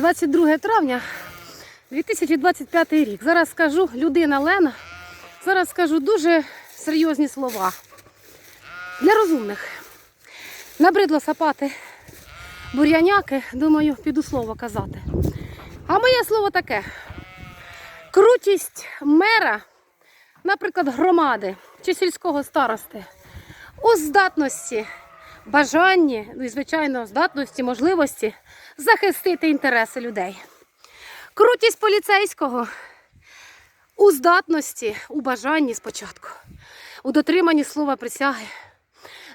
22 травня 2025 рік. Зараз скажу людина Лена. Зараз скажу дуже серйозні слова. Для розумних. Набридло сапати бур'яняки, думаю, піду слово казати. А моє слово таке: крутість мера, наприклад, громади чи сільського старости у здатності, бажанні, ну і звичайно, здатності, можливості захистити інтереси людей. Крутість поліцейського у здатності, у бажанні спочатку, у дотриманні слова присяги,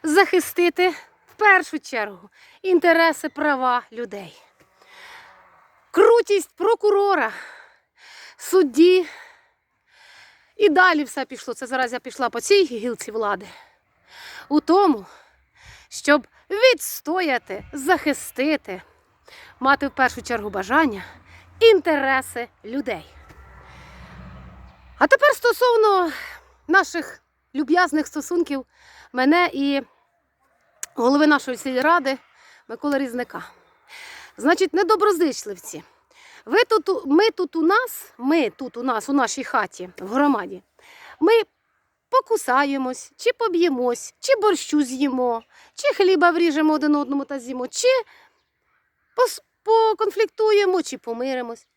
захистити в першу чергу інтереси права людей. Крутість прокурора, судді. І далі все пішло. Це зараз я пішла по цій гілці влади. У тому, щоб відстояти, захистити, мати в першу чергу бажання, інтереси людей. А тепер стосовно наших люб'язних стосунків мене і голови нашої сільради Миколи Різника. Значить, недоброзичливці. Ви тут, ми тут у нас, ми тут у нас, у нашій хаті, в громаді, ми покусаємось, чи поб'ємось, чи борщу з'їмо, чи хліба вріжемо один одному та з'їмо, чи поконфліктуємо, чи помиримось.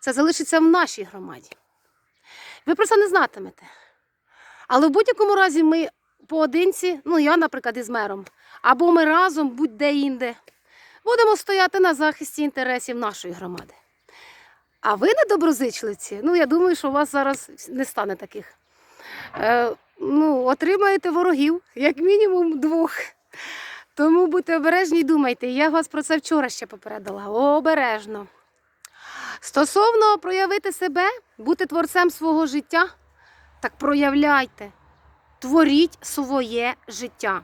Це залишиться в нашій громаді. Ви про це не знатимете. Але в будь-якому разі ми поодинці, ну я, наприклад, із мером, або ми разом, будь-де інде, будемо стояти на захисті інтересів нашої громади. А ви недоброзичливці, ну я думаю, що у вас зараз не стане таких. Е, ну, отримаєте ворогів, як мінімум двох. Тому будьте обережні і думайте. Я вас про це вчора ще попередила. Обережно. Стосовно проявити себе, бути творцем свого життя, так проявляйте, творіть своє життя.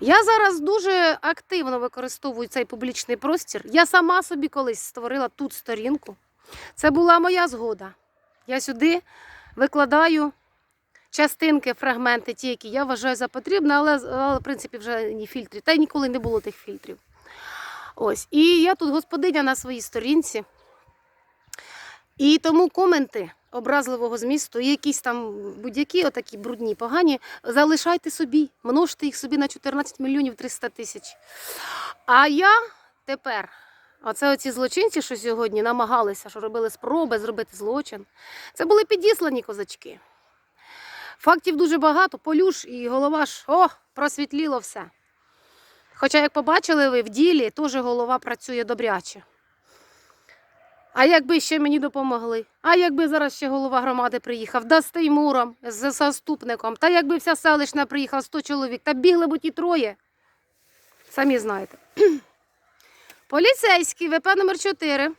Я зараз дуже активно використовую цей публічний простір. Я сама собі колись створила тут сторінку. Це була моя згода. Я сюди викладаю частинки, фрагменти, ті, які я вважаю за потрібне, але, але в принципі вже ні фільтрів. Та й ніколи не було тих фільтрів. Ось. І я тут господиня на своїй сторінці. І тому коменти образливого змісту, якісь там будь-які отакі брудні, погані, залишайте собі, множте їх собі на 14 мільйонів 300 тисяч. А я тепер, оце оці злочинці, що сьогодні намагалися, що робили спроби зробити злочин, це були підіслані козачки. Фактів дуже багато, полюш і голова ж о, просвітліло все. Хоча, як побачили ви в ділі, теж голова працює добряче. А якби ще мені допомогли? А якби зараз ще голова громади приїхав, да з Теймуром, з заступником, та якби вся селищна приїхала 100 чоловік, та бігли б ті троє. Самі знаєте. Поліцейський ВП номер 4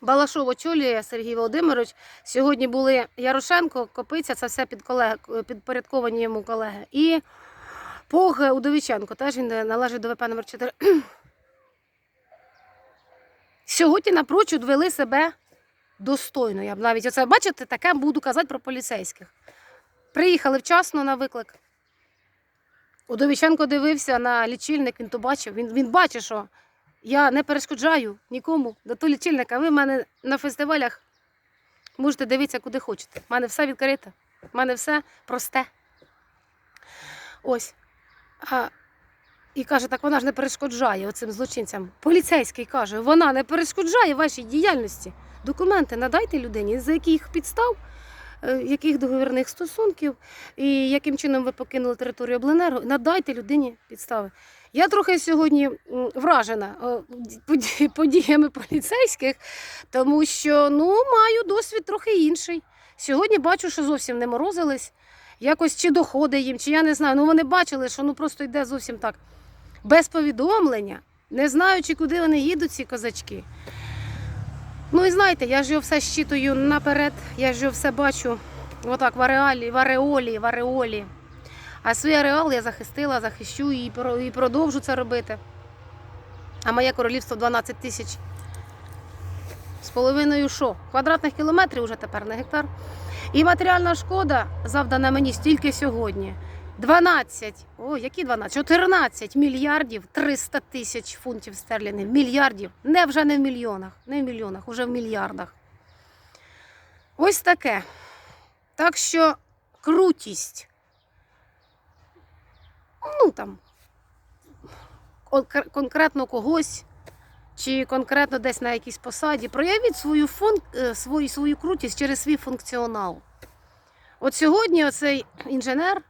Балашов очолює Сергій Володимирович. Сьогодні були Ярошенко, Копиця, це все під колег, підпорядковані йому колеги. І Пог Удовіченко, теж він належить до ВП номер 4 Сьогодні напрочуд вели себе достойно. Я б навіть оце, бачите, таке буду казати про поліцейських. Приїхали вчасно на виклик. Удовіченко дивився на лічильник, він то бачив. Він, він бачить, що я не перешкоджаю нікому до того лічильника. Ви в мене на фестивалях можете дивитися, куди хочете. У мене все відкрите, у мене все просте. Ось. А, і каже, так вона ж не перешкоджає оцим злочинцям. Поліцейський каже, вона не перешкоджає вашій діяльності. Документи надайте людині, за яких підстав, яких договірних стосунків і яким чином ви покинули територію обленерго, надайте людині підстави. Я трохи сьогодні вражена е, подіями поліцейських, тому що ну, маю досвід трохи інший. Сьогодні бачу, що зовсім не морозились. Якось чи доходить їм, чи я не знаю. Ну вони бачили, що ну просто йде зовсім так. Без повідомлення, не знаючи, куди вони їдуть, ці козачки. Ну і знаєте, я ж його все щитую наперед, я ж його все бачу отак в ареалі, в ареолі, в ареолі. А свій ареал я захистила, захищу і, і продовжу це робити. А моє королівство 12 тисяч з половиною що? Квадратних кілометрів вже тепер не гектар. І матеріальна шкода завдана мені стільки сьогодні. 12, о, які 12? 14 мільярдів 300 тисяч фунтів стерлінгів. Мільярдів. Не вже не в мільйонах, не в мільйонах, уже в мільярдах. Ось таке. Так що крутість. Ну там конкретно когось, чи конкретно десь на якійсь посаді, проявіть свою, фун... е, свою, свою крутість через свій функціонал. От сьогодні оцей інженер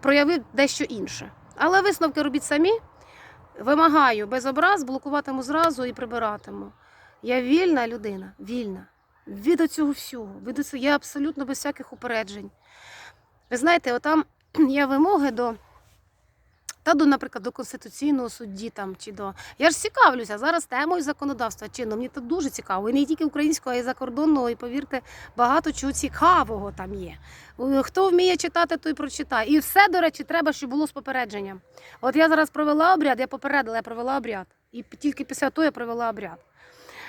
проявив дещо інше. Але висновки робіть самі. Вимагаю без образ, блокуватиму зразу і прибиратиму. Я вільна людина, вільна. Від цього всього. Від цього, я абсолютно без всяких упереджень. Ви знаєте, отам є вимоги до. Та до, наприклад, до конституційного судді там чи до. Я ж цікавлюся зараз темою законодавства чином. Мені це дуже цікаво. І не тільки українського, а й закордонного. І повірте, багато чого цікавого там є. Е, Хто вміє читати, той прочитає. І все, до речі, треба, щоб було з попередженням. От я зараз провела обряд, я попередила, я провела обряд. І тільки після того я провела обряд.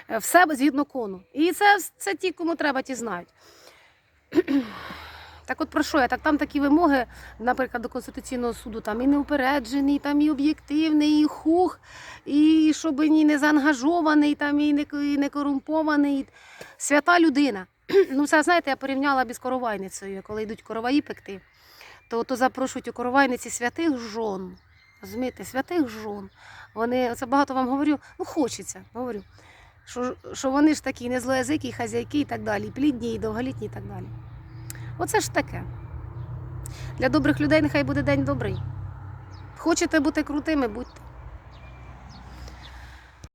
Е, Все згідно кону. І це, це ті, кому треба, ті знають. Так от про що я? Так там такі вимоги, наприклад, до Конституційного суду, там і неупереджений, там і об'єктивний, і хух, і щоб ні не заангажований, там і не, і не корумпований. Свята людина. Ну, це знаєте, я порівняла б із коровайницею. Коли йдуть короваї пекти, то, то запрошують у коровайниці святих жон. Розумієте, святих жон. Вони, це багато вам говорю, ну хочеться, говорю. Що, що вони ж такі незлоязикі, хазяйки і так далі, плідні і довголітні і так далі. Оце ж таке. Для добрих людей нехай буде день добрий. Хочете бути крутими, будьте.